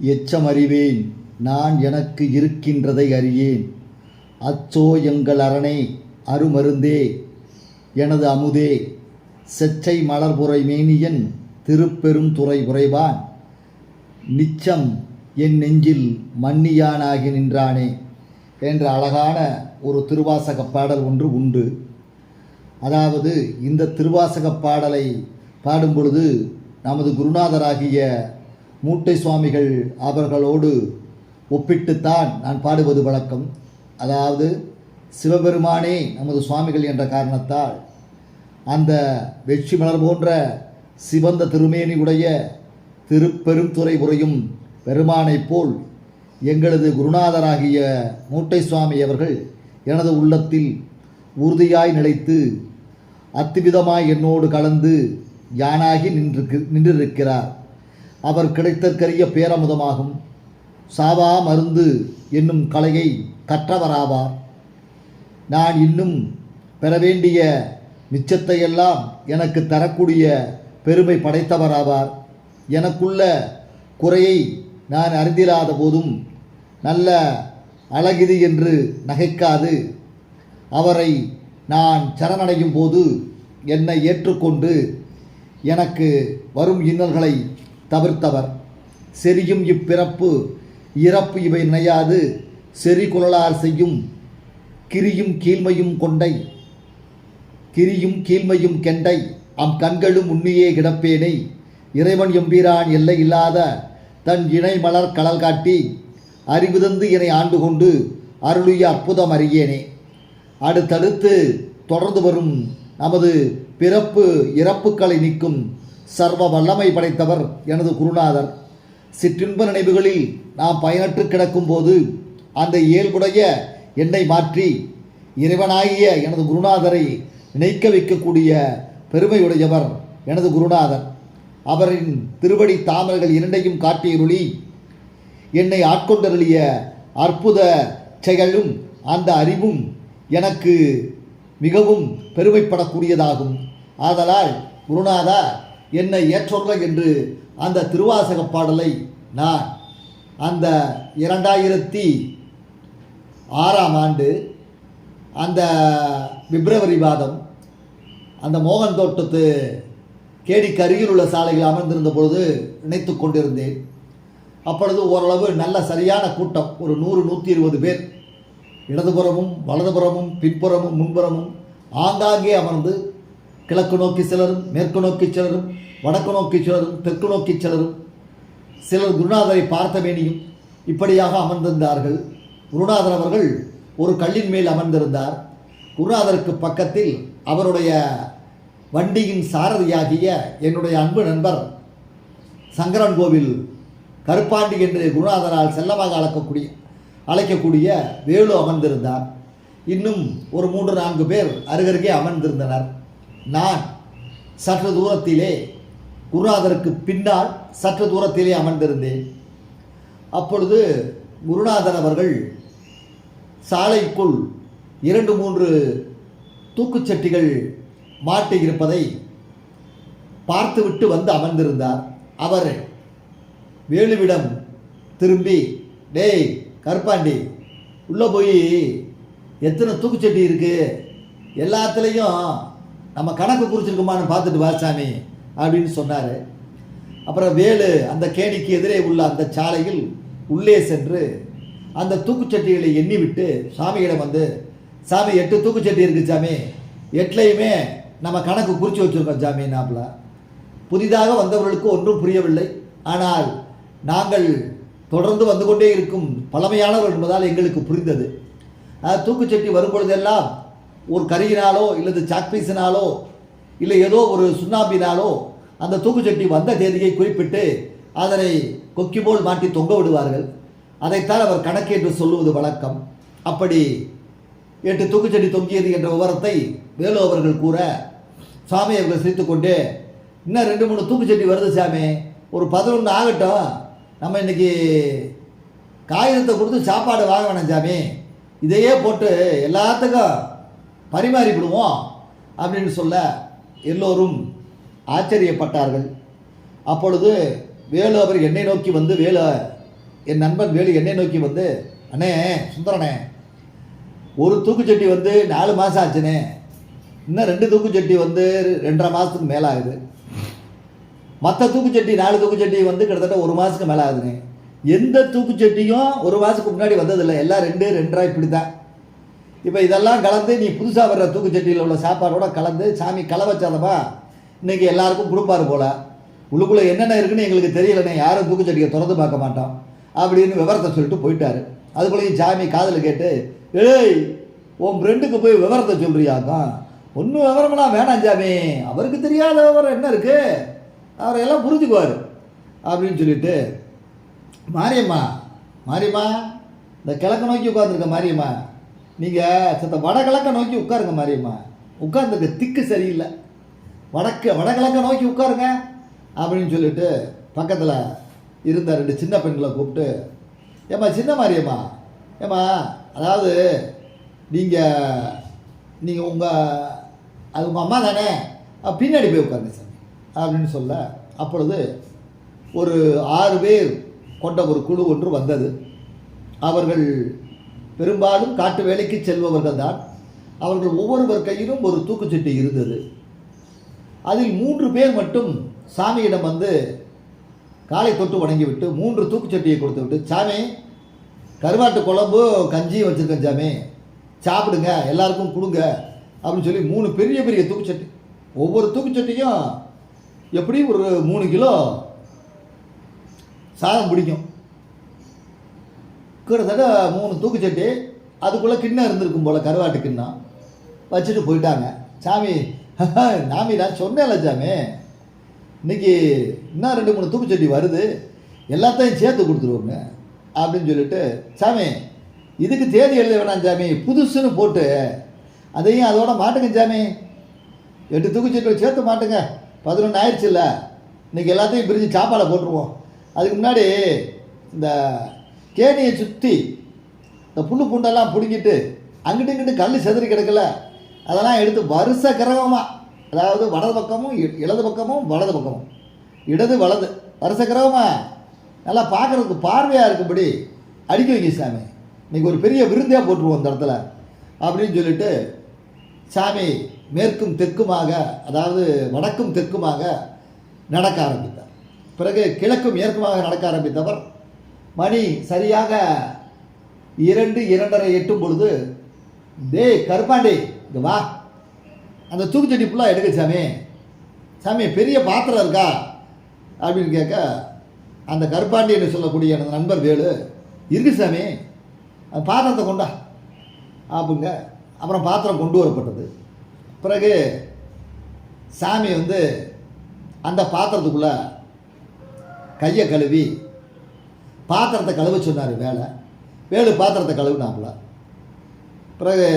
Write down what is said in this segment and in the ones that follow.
எச்சம் அறிவேன் நான் எனக்கு இருக்கின்றதை அறியேன். அச்சோ எங்கள் அரணே அருமருந்தே எனது அமுதே செச்சை மலர்புரை மேனியன் திருப்பெரும் துறை உறைவான். நிச்சம் என் நெஞ்சில் மன்னியானாகி நின்றானே என்ற அழகான ஒரு திருவாசக பாடல் ஒன்று உண்டு. அதாவது இந்த திருவாசக பாடலை பாடும் பொழுது நமது குருநாதராகிய மூட்டை சுவாமிகள் அவர்களோடு ஒப்பிட்டுத்தான் நான் பாடுவது வழக்கம். அதாவது சிவபெருமானே நமது சுவாமிகள் என்ற காரணத்தால் அந்த வெற்றி மலர் போன்ற சிவந்த திருமேனி உடைய திருப்பெருந்துறை உரையும் பெருமானைப் போல் எங்களது குருநாதராகிய மூட்டை சுவாமி அவர்கள் எனது உள்ளத்தில் உறுதியாய் நிலைத்து அத்துவிதமாய் என்னோடு கலந்து யானாகி நின்று நின்றிருக்கிறார். அவர் கிடைத்தற்கரிய பேரமுதமாகும். சாவா மருந்து என்னும் கலையை கற்றவராவார். நான் இன்னும் பெற வேண்டிய மிச்சத்தையெல்லாம் எனக்கு தரக்கூடிய பெருமை படைத்தவராவார். எனக்குள்ள குறையை நான் அறிந்திராத போதும் நல்ல அழகிது என்று நகைக்காது. அவரை நான் சரணடையும் போது என்னை ஏற்றுக்கொண்டு எனக்கு வரும் இன்னல்களை தவிர்த்தவர். செரியும் இப்பிறப்பு இறப்பு இவை நினையாது. செறி குழலார் செய்யும் கிரியும் கீழ்மையும் கொண்டை. கிரியும் கீழ்மையும் கெண்டை. அம் கண்களும் உண்மையே கிடப்பேனை. இறைவன் எம்பீரான் எல்லை இல்லாத தன் இணை மலர் கடல் காட்டி அறிவுதந்து என்னை ஆண்டு கொண்டு அருளிய அற்புதம் அறியேனே. அடுத்தடுத்து தொடர்ந்து வரும் நமது பிறப்பு இறப்புக்களை நீக்கும் சர்வ வல்லமை படைத்தவர் எனது குருநாதர். சிற்றின்ப நினைவுகளில் நாம் பயனற்று கிடக்கும்போது அந்த இயல்புடைய என்னை மாற்றி இறைவனாகிய எனது குருநாதரை நினைக்க வைக்கக்கூடிய பெருமையுடையவர் எனது குருநாதர். அவரின் திருவடி தாமரைகள் இரண்டையும் காட்டியருளி என்னை ஆட்கொண்டருளிய அற்புத செயலும் அந்த அறிவும் எனக்கு மிகவும் பெருமைப்படக்கூடியதாகும். ஆதலால் குருநாதா என்னை ஏற்றொல்ல என்று அந்த திருவாசக பாடலை நான் அந்த இரண்டாயிரத்தி ஆறாம் ஆண்டு அந்த பிப்ரவரி மாதம் அந்த மோகன் தோட்டத்து கேடிக்கு அருகில் உள்ள சாலையில் அமர்ந்திருந்த பொழுது நினைத்து கொண்டிருந்தேன். அப்பொழுது ஓரளவு நல்ல சரியான கூட்டம் ஒரு நூறு நூற்றி இருபது பேர். இடதுபுறமும் வலதுபுறமும் பின்புறமும் முன்புறமும் ஆங்காங்கே அமர்ந்து கிழக்கு நோக்கி சிலரும் மேற்கு நோக்கி சிலரும் வடக்கு நோக்கி சிலரும் தெற்கு நோக்கி சிலரும் சிலர் குருநாதரை பார்த்தவேனியும் இப்படியாக அமர்ந்திருந்தார்கள். குருநாதர் அவர்கள் ஒரு கல்லின் மேல் அமர்ந்திருந்தார். குருநாதருக்கு பக்கத்தில் அவருடைய வண்டியின் சாரதியாகிய என்னுடைய அன்பு நண்பர் சங்கரன் கோவில் கருப்பாண்டி என்று குருநாதரால் செல்லமாக அழைக்கக்கூடிய அழைக்கக்கூடிய வேலு அமர்ந்திருந்தார். இன்னும் ஒரு மூன்று நான்கு பேர் அருகருகே அமர்ந்திருந்தனர். நான் சற்று தூரத்திலே குருநாதருக்கு பின்னால் சற்று தூரத்திலே அமர்ந்திருந்தேன். அப்பொழுது குருநாதர் அவர்கள் சாலைக்குள் இரண்டு மூன்று தூக்குச்சட்டிகள் மாட்டி இருப்பதை பார்த்துவிட்டு வந்து அமர்ந்திருந்தார். அவர் வேலுவிடம் திரும்பி டேய் கருப்பாண்டி உள்ளே போய் எத்தனை தூக்குச்சட்டி இருக்குது எல்லாத்துலேயும் நம்ம கணக்கு குறிச்சிருக்குமான்னு பார்த்துட்டு வா சாமி அப்படின்னு சொன்னார். அப்புறம் வேலு அந்த கேணிக்கு எதிரே உள்ள அந்த சாலையில் உள்ளே சென்று அந்த தூக்குச்சட்டிகளை எண்ணி விட்டு சாமியிடம் வந்து சாமி எட்டு தூக்குச்சட்டி இருக்குது சாமி எட்டுலையுமே நம்ம கணக்கு குறித்து வச்சுருக்கோம் சாமி நாப்பில் புதிதாக வந்தவர்களுக்கு ஒன்றும் புரியவில்லை. ஆனால் நாங்கள் தொடர்ந்து வந்து கொண்டே இருக்கும் பழமையானவர் என்பதால் எங்களுக்கு புரிந்தது. தூக்குச்சட்டி வரும் பொழுதெல்லாம் ஒரு கரியினாலோ இல்லது சாக்பீஸினாலோ இல்லை ஏதோ ஒரு சுண்ணாம்பினாலோ அந்த தூக்குச்சட்டி வந்த தேதியை குறிப்பிட்டு அதனை கொக்கி போல் மாட்டி தொங்க விடுவார்கள். அதைத்தான் அவர் கணக்கு என்று சொல்லுவது வழக்கம். அப்படி எட்டு தூக்குச்சட்டி தொங்கியது என்ற விவரத்தை வேலு அவர்கள் கூற சாமி அவர்கள் சிரித்துக்கொண்டு இன்னும் ரெண்டு மூணு தூக்குச்சட்டி வருது சாமி. ஒரு பதினொன்று ஆகட்டும். நம்ம இன்னைக்கு காகிதத்தை கொடுத்து சாப்பாடு வாங்க வேணாம் சாமி. இதையே போட்டு எல்லாத்துக்கும் பரிமாறி விடுவோம் அப்படின்னு சொல்ல எல்லோரும் ஆச்சரியப்பட்டார்கள். அப்பொழுது வேலு அவர் என்னை நோக்கி வந்து வேலு என் நண்பன் வேலு என்னை நோக்கி வந்து அண்ணே சுந்தரனே ஒரு தூக்குச்சட்டி வந்து நாலு மாதம் ஆச்சுனே இன்னும் ரெண்டு தூக்குச்சட்டி வந்து ரெண்டரை மாதத்துக்கு மேலே ஆகுது மற்ற தூக்குச்சட்டி நாலு தூக்குச்சட்டி வந்து கிட்டத்தட்ட ஒரு மாதத்துக்கு மேலே ஆகுதுங்க எந்த தூக்குச்சட்டியும் ஒரு மாதத்துக்கு முன்னாடி வந்ததில்லை. எல்லாம் ரெண்டு ரெண்டரை இப்படி தான் இப்போ இதெல்லாம் கலந்து நீ புதுசாக வர்ற தூக்குச்சட்டியில் உள்ள சாப்பாடோட கலந்து சாமி கலவச்சாதமா வச்சாதப்பா இன்னைக்கு எல்லாருக்கும் கொடுப்பாரு போல. உள்ளுக்குள்ளே என்னென்ன இருக்குன்னு எங்களுக்கு தெரியலண்ணே. யாரும் தூக்குச்சட்டியை திறந்து பார்க்க மாட்டோம். அப்படின்னு விவரத்தை சொல்லிட்டு போயிட்டாரு. அதுக்குள்ளேயும் சாமி காதில் கேட்டு ஏய் உன் ஃப்ரெண்டுக்கு போய் விவரத்தை சொல்றியாக்கா ஒன்றும் விவரமெல்லாம் வேணாம் சாமி. அவருக்கு தெரியாத விவரம் என்ன இருக்குது அவரை எல்லாம் புரிஞ்சுக்குவார். அப்படின்னு சொல்லிட்டு மாரியம்மா மாரியம்மா இந்த கிழக்க நோக்கி உட்காந்துருக்க மாரியம்மா நீங்கள் சத்த வடகிழக்க நோக்கி உட்காருங்க மாரியம்மா. உட்கார்ந்துக்கு திக்கு சரியில்லை. வடக்கு வடகிழக்க நோக்கி உட்காருங்க அப்படின்னு சொல்லிட்டு பக்கத்தில் இருந்த ரெண்டு சின்ன பெண்களை கூப்பிட்டு ஏம்மா சின்ன மாரியம்மா ஏம்மா அதாவது நீங்கள் நீங்கள் உங்கள் அது உங்கள் அம்மா தானே? பின்னாடி போய் உட்காருங்க சாமி அப்படின்னு சொல்ல அப்பொழுது ஒரு ஆறு பேர் கொண்ட ஒரு குழு ஒன்று வந்தது. அவர்கள் பெரும்பாலும் காட்டு வேலைக்கு செல்பவர்கள் தான். அவர்கள் ஒவ்வொருவர் கையிலும் ஒரு தூக்குச்சட்டி இருந்தது. அதில் மூன்று பேர் மட்டும் சாமியிடம் வந்து காலை தொட்டு வணங்கிவிட்டு மூன்று தூக்குச்சட்டியை கொடுத்து விட்டு சாமி கருவாட்டு குழம்பு கஞ்சியும் வச்சுருக்கேன் சாமி. சாப்பிடுங்க எல்லாருக்கும் கொடுங்க. அப்படின்னு சொல்லி மூணு பெரிய பெரிய தூக்குச்சட்டி. ஒவ்வொரு தூக்குச்சட்டியும் எப்படியும் ஒரு மூணு கிலோ சாதம் பிடிக்கும். கிட்டத்தட்ட மூணு தூக்குச்சட்டி அதுக்குள்ளே கிண்ணம் இருந்திருக்கும் போல் கருவாட்டு கிண்ணம். வச்சுட்டு போயிட்டாங்க. சாமி நாமி நான் சொன்னேன்ல சாமி. இன்னைக்கு இன்னும் ரெண்டு மூணு தூக்குச்சட்டி வருது. எல்லாத்தையும் சேர்த்து கொடுத்துருவோங்க. அப்படின்னு சொல்லிட்டு சாமி இதுக்கு தேதி எழுத வேணாம் சாமி. புதுசுன்னு போட்டு அதையும் அதோட மாட்டுங்க சாமி. எட்டு தூக்குச்சட்டி சேர்த்து மாட்டுங்க. பதினொன்று ஆயிடுச்சுல்ல. இன்றைக்கி எல்லாத்தையும் பிரித்து சாப்பாடை போட்டுருவோம். அதுக்கு முன்னாடி இந்த கேணியை சுற்றி இந்த புல்லு பூண்டெல்லாம் பிடுங்கிட்டு அங்கிட்டு இங்கிட்டு கல் செதறி கிடக்கல. அதெல்லாம் எடுத்து வருஷ கிரகமாக அதாவது வலது பக்கமும் இ- இடது பக்கமும் வலது பக்கமும். இடது வலது. வருஷ கிரகமாக நல்லா பார்க்குறதுக்கு பார்வையாக இருக்கும்படி அடிக்க வைங்க சாமி. இன்றைக்கி ஒரு பெரிய விருந்தையாக போட்டுருவோம் அந்த இடத்துல. அப்படின்னு சொல்லிட்டு சாமி மேற்கும் தெற்குமாக அதாவது வடக்கும் தெற்குமாக நடக்க ஆரம்பித்தார். பிறகு கிழக்கும் மேற்குமாக நடக்க ஆரம்பித்தவர் மணி சரியாக இரண்டு இரண்டரை எட்டும் பொழுது டேய் கருப்பாண்டி இங்க வா. அந்த தூக்குச்சட்டி ஃபுல்லாக எடுக்க சாமி. சாமி பெரிய பாத்திரம் இருக்கா? அப்படின்னு கேட்க அந்த கருப்பாண்டி என்று சொல்லக்கூடிய எனது நண்பர் வேலு இருக்கு சாமி. அந்த பாத்திரத்தை கொண்டா. அப்படிங்க அப்புறம் பாத்திரம் கொண்டு வரப்பட்டது. பிறகு சாமி வந்து அந்த பாத்திரத்துக்குள்ளே கையை கழுவி பாத்திரத்தை கழுவ சொன்னார் வேலை. வேலு பாத்திரத்தை கழுவுனாப்புல. பிறகு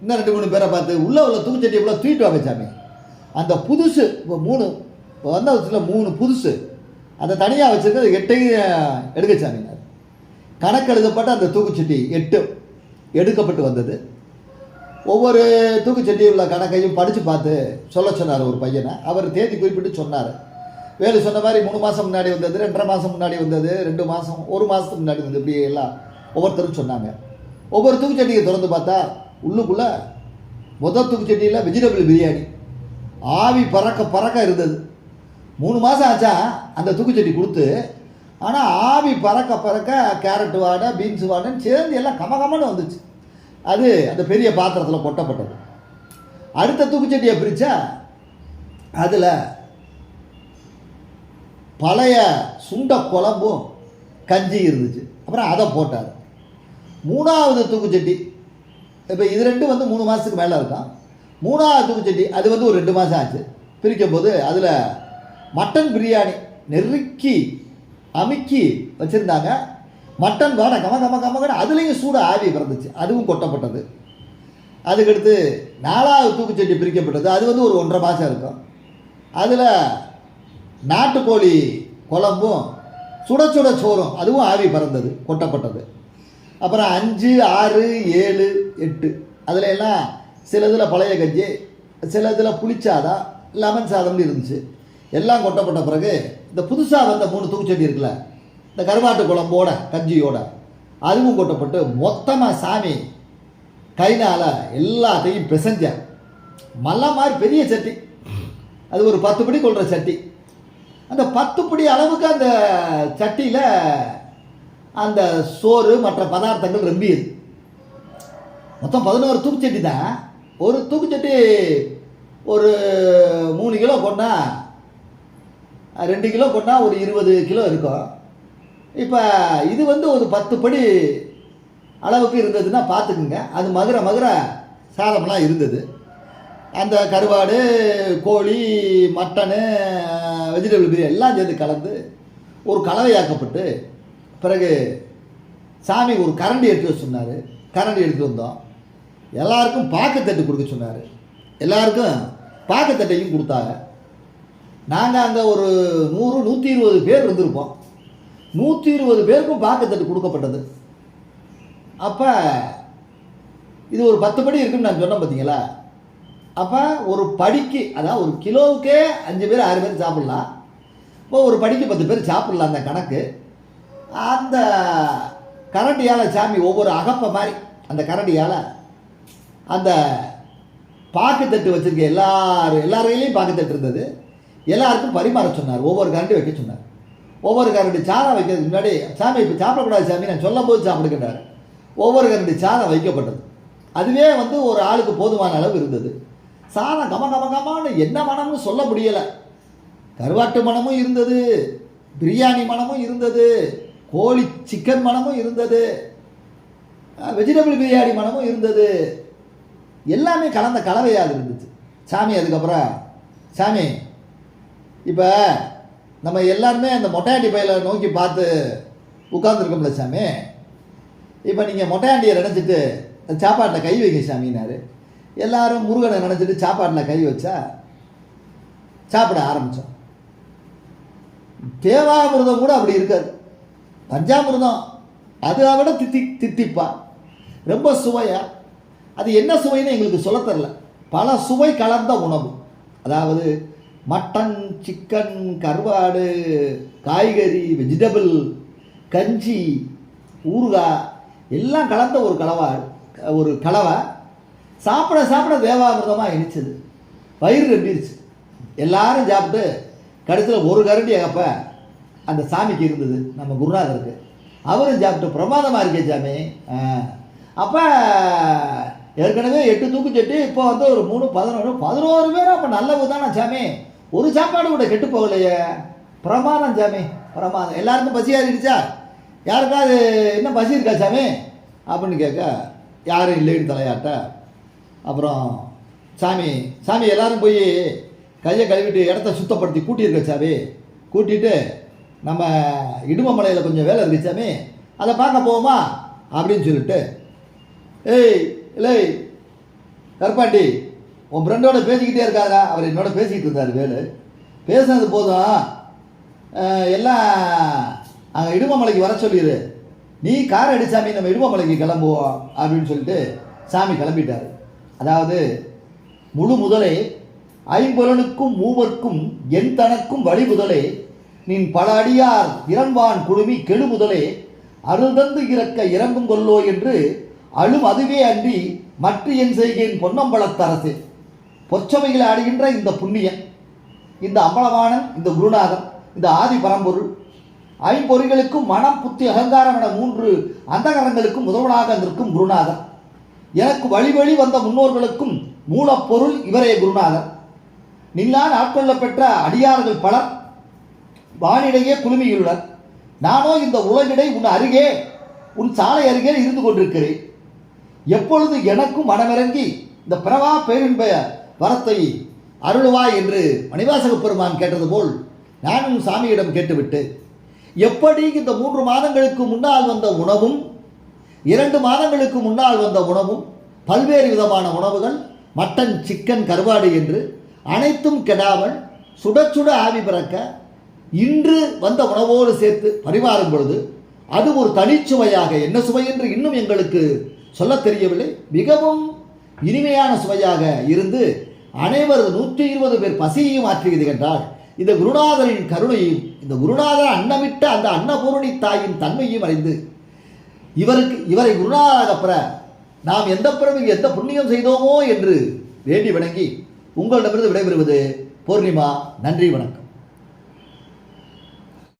இன்னும் ரெண்டு மூணு பேரை பார்த்து உள்ளே உள்ள தூக்குச்சட்டி உள்ள தூக்கிட்டு வாங்க சாமி அந்த புதுசு இப்போ மூணு இப்போ வந்த வச்சுல மூணு புதுசு. அதை தனியாக வச்சுருக்கிறது எட்டையும் எடுக்க சாமிங்க கணக்கு எழுதப்பட்ட அந்த தூக்குச்சட்டி எட்டு எடுக்கப்பட்டு வந்தது. ஒவ்வொரு தூக்குச்சட்டியில் உள்ள கணக்கையும் படித்து பார்த்து சொல்ல சொன்னார் ஒரு பையனை. அவர் தேதி குறிப்பிட்டு சொன்னார். வேலு சொன்ன மாதிரி மூணு மாதம் முன்னாடி வந்தது ரெண்டரை மாதம் முன்னாடி வந்தது ரெண்டு மாதம் ஒரு மாதத்துக்கு முன்னாடி வந்தது இப்படி எல்லாம் ஒவ்வொருத்தரும் சொன்னாங்க. ஒவ்வொரு தூக்குச்சட்டியை திறந்து பார்த்தா உள்ளுக்குள்ளே முதல் தூக்குச்சட்டியில் வெஜிடபிள் பிரியாணி. ஆவி பறக்க பறக்க இருந்தது. மூணு மாதம் ஆச்சா அந்த தூக்குச்சட்டி கொடுத்து ஆனால் ஆவி பறக்க பறக்க கேரட் வாடை பீன்ஸ் வாடைன்னு சேர்ந்து எல்லாம் கமகமன்னு வந்துச்சு. அது அந்த பெரிய பாத்திரத்தில் கொட்டப்பட்டது. அடுத்த தூக்குச்சட்டியை பிரித்தா அதில் பழைய சுண்ட குழம்பும் கஞ்சி இருந்துச்சு. அப்புறம் அதை போட்டார். மூணாவது தூக்குச்சட்டி இப்போ இது ரெண்டும் வந்து மூணு மாதத்துக்கு மேலே இருக்கான். மூணாவது தூக்குச்சட்டி அது வந்து ஒரு ரெண்டு மாதம் ஆச்சு. பிரிக்கும் போது அதில் மட்டன் பிரியாணி நெருக்கி அமுக்கி வச்சுருந்தாங்க. மட்டன் வாடை கம கம கமகன அதுலேயும் சூடு ஆவி பிறந்துச்சு. அதுவும் கொட்டப்பட்டது. அதுக்கடுத்து நாலாவது தூக்குச்சட்டி பிரிக்கப்பட்டது. அது வந்து ஒரு ஒன்றரை மாதம் இருக்கும். அதில் நாட்டுக்கோழி குழம்பும் சுட சுட சோறும் அதுவும் ஆவி பறந்தது கொட்டப்பட்டது. அப்புறம் அஞ்சு ஆறு ஏழு எட்டு. அதுல எல்லாம் சில இதில் பழைய கஞ்சி சில இதில் புளிச்சாதம் லெமன் சாதம்னு இருந்துச்சு. எல்லாம் கொட்டப்பட்ட பிறகு இந்த புதுசாக வந்த மூணு தூக்குச்சட்டி இருக்குல்ல இந்த கருவாட்டு குழம்போட கஞ்சியோட அதுவும் கொட்டப்பட்டு மொத்தமாக சாமி கைனால் எல்லாத்தையும் பிசைஞ்சார் மல்ல மாதிரி பெரிய சட்டி. அது ஒரு பத்து படி கொள்கிற சட்டி. அந்த பத்து படி அளவுக்கு அந்த சட்டியில் அந்த சோறு மற்ற பதார்த்தங்கள் ரொம்பியது. மொத்தம் பதினோரு தூக்குச்சட்டி தான். ஒரு தூக்குச்சட்டி ஒரு மூணு கிலோ கொண்டா ரெண்டு கிலோ கொண்டா ஒரு இருபது கிலோ இருக்கும். இப்போ இது வந்து ஒரு பத்து படி அளவுக்கு இருந்ததுன்னா பார்த்துக்குங்க அது மதுரை மதுரை சாதமெல்லாம் இருந்தது. அந்த கருவாடு கோழி மட்டனு வெஜிடபிள் பிரியாணி எல்லாம் சேர்ந்து கலந்து ஒரு கலவையாக்கப்பட்டு பிறகு சாமி ஒரு கரண்டி எடுத்து வர சொன்னார். கரண்டி எடுத்து வந்தோம். எல்லாருக்கும் பாக்கத்தட்டு கொடுக்க சொன்னார். எல்லாருக்கும் பாக்கத்தட்டையும் கொடுத்தாங்க. நாங்கள் அங்கே ஒரு நூறு நூற்றி இருபது பேர் இருந்திருப்போம். நூற்றி இருபது பேருக்கும் பாக்கத்தட்டு கொடுக்கப்பட்டது. அப்போ இது ஒரு பத்து படி இருக்குன்னு நான் சொன்னேன் பார்த்தீங்களா அப்போ ஒரு படிக்கு அதாவது ஒரு கிலோவுக்கே அஞ்சு பேர் ஆறு பேர் சாப்பிட்லாம். இப்போ ஒரு படிக்கு பத்து பேர் சாப்பிட்லாம் அந்த கணக்கு. அந்த கரண்டியால் சாமி ஒவ்வொரு அகப்பை மாதிரி அந்த கரண்டியால் அந்த பாக்குத்தட்டு வச்சுருக்க எல்லாரும் எல்லார் எல்லாரையிலையும் பாக்குத்தட்டு இருந்தது. எல்லாருக்கும் பரிமாற சொன்னார். ஒவ்வொரு கரண்டி வைக்க சொன்னார். ஒவ்வொரு கரண்டி சாதம் வைக்கிறதுக்கு முன்னாடி சாமி இப்போ சாப்பிடக்கூடாது சாமி நான் சொல்லும் போது சாப்பிடுக்கின்றார் ஒவ்வொரு கரண்டி சாதம் வைக்கப்பட்டது. அதுவே வந்து ஒரு ஆளுக்கு போதுமான அளவு இருந்தது. சாதம் கம கமகமான்னு என்ன மனம்னு சொல்ல முடியலை. கருவாட்டு மணமும் இருந்தது பிரியாணி மணமும் இருந்தது கோழி சிக்கன் மணமும் இருந்தது வெஜிடபிள் பிரியாணி மணமும் இருந்தது. எல்லாமே கலந்த கலவையாக இருந்துச்சு. சாமி அதுக்கப்புறம் சாமி இப்போ நம்ம எல்லாருமே அந்த மொட்டையாண்டி பயில நோக்கி பார்த்து உட்காந்துருக்கோம்ல சாமி. இப்போ நீங்கள் மொட்டையாண்டியை நினச்சிட்டு சாப்பாட்டில் கை வைக்க சாமினாரு. எல்லாரும் முருகனை நினச்சிட்டு சாப்பாட்டில் கை வச்சா சாப்பிட ஆரம்பித்தோம் தேவாமிர்தம் கூட அப்படி இருக்காது. பஞ்சாமிர்தம் அதை விட தித்தி தித்திப்பா. ரொம்ப சுவையா. அது என்ன சுவைன்னு எங்களுக்கு சொல்ல தெரில. பல சுவை கலந்த உணவு. அதாவது மட்டன் சிக்கன் கருவாடு காய்கறி வெஜிடபிள் கஞ்சி ஊறுகாய் எல்லாம் கலந்த ஒரு கலவா ஒரு கலவை. சாப்பிட சாப்பிட தேவாமிரதமாக இனிச்சது வயிறு ரெம்பிருச்சு எல்லாரும் சாப்பிட்டு கடைசியில் ஒரு கரண்டி அகப்ப அந்த சாமிக்கு இருந்தது. நம்ம குருநாதருக்கு. அவரும் சாப்பிட்டு பிரமாதமாக இருக்கே சாமி. அப்போ ஏற்கனவே எட்டு தூக்கு தூக்குச்சட்டி இப்போ வந்து ஒரு மூணு பதினொன்று பதினோரு பேரும் அப்போ நல்லது தானே சாமி. ஒரு சாப்பாடு கூட கெட்டு போகலையே. பிரமாதம் சாமி. பிரமாதம். எல்லாருக்கும் பசி யாருக்காவது என்ன பசி இருக்கா சாமி? அப்படின்னு கேட்க யாரும் இல்லைன்னு தலையாட்ட அப்புறம் சாமி சாமி எல்லாரும் போய் கையை கழுவிட்டு இடத்த சுத்தப்படுத்தி கூட்டியிருக்க சாமி. கூட்டிட்டு நம்ம இடுமமலையில் கொஞ்சம் வேலை இருக்கு சாமி. அதை பார்க்க போவோமா? அப்படின்னு சொல்லிட்டு ஏய் இல்லை கருப்பாண்டி உன் ஃப்ரெண்டோட பேசிக்கிட்டே இருக்காங்க அவர் என்னோட பேசிக்கிட்டு இருந்தார் வேலு. பேசுனது போதும். எல்லாம் அங்கே இடுமமலைக்கு வர சொல்லிடு நீ கார் அடி சாமி நம்ம இடுமமலைக்கு கிளம்புவோம் அப்படின்னு சொல்லிட்டு சாமி கிளம்பிட்டார். அதாவது முழு முதலே ஐம்பொலனுக்கும் மூவர்க்கும் என் தனக்கும் வழி முதலே. நின் பல அடியார் இறன்வான் குழுமி கெடு முதலே. அருள்தந்து இறக்க இறங்கும் கொல்லோ என்று அழும் அதுவே அன்றி மற்ற என் செய்கேன் பொன்னம்பலத்தரசு. பொச்சமைகளை ஆடுகின்ற இந்த புண்ணியன் இந்த அம்பலவாணன் இந்த குருநாதன் இந்த ஆதி பரம்பொருள் ஐம்பொறிகளுக்கும் மனம் புத்தி அகங்காரம் என மூன்று அந்தகரங்களுக்கும் முதல்வனாக நிற்கும் குருநாதன். எனக்கு வழி வழி வந்த முன்னோர்களுக்கும் மூலப்பொருள் இவரே குருநாதர். நில்லான் ஆட்கொள்ளப்பெற்ற அடியார்கள் பலர் வானிடையே குழுமியுள்ளனர் நானோ இந்த உலகிடை உன் அருகே உன் சாலை அருகே இருந்து கொண்டிருக்கிறேன். எப்பொழுது எனக்கும் மனமிறங்கி இந்த பிரவா பேரின்ப வரத்தை அருளுவாய் என்று மணிவாசக பெருமான் கேட்டது போல் நானும் சாமியிடம் கேட்டுவிட்டு எப்படி இந்த மூன்று மாதங்களுக்கு முன்னால் வந்த உணவும் இரண்டு மாதங்களுக்கு முன்னால் வந்த உணவும் பல்வேறு விதமான உணவுகள் மட்டன் சிக்கன் கருவாடு என்று அனைத்தும் கெடாமல் சுட சுட ஆவி பிறக்க இன்று வந்த உணவோடு சேர்த்து பரிமாறும் பொழுது அது ஒரு தனிச்சுவையாக என்ன சுவை என்று இன்னும் எங்களுக்கு சொல்லத் தெரியவில்லை. மிகவும் இனிமையான சுவையாக இருந்து அனைவரது நூற்றி இருபது பேர் பசியையும் ஆற்றுகிறது என்றால் இந்த குருநாதரின் கருணையும் இந்த குருநாதர் அன்னமிட்ட அந்த அன்னபூரணி தாயின் தன்மையும் அறிந்து இவருக்கு இவரை குருநாதராக பெற நாம் எந்த பிறகு எந்த புண்ணியம் செய்தோமோ என்று வேண்டி வணங்கி உங்களிடமிருந்து விடைபெறுவது பூர்ணிமா நன்றி வணக்கம்.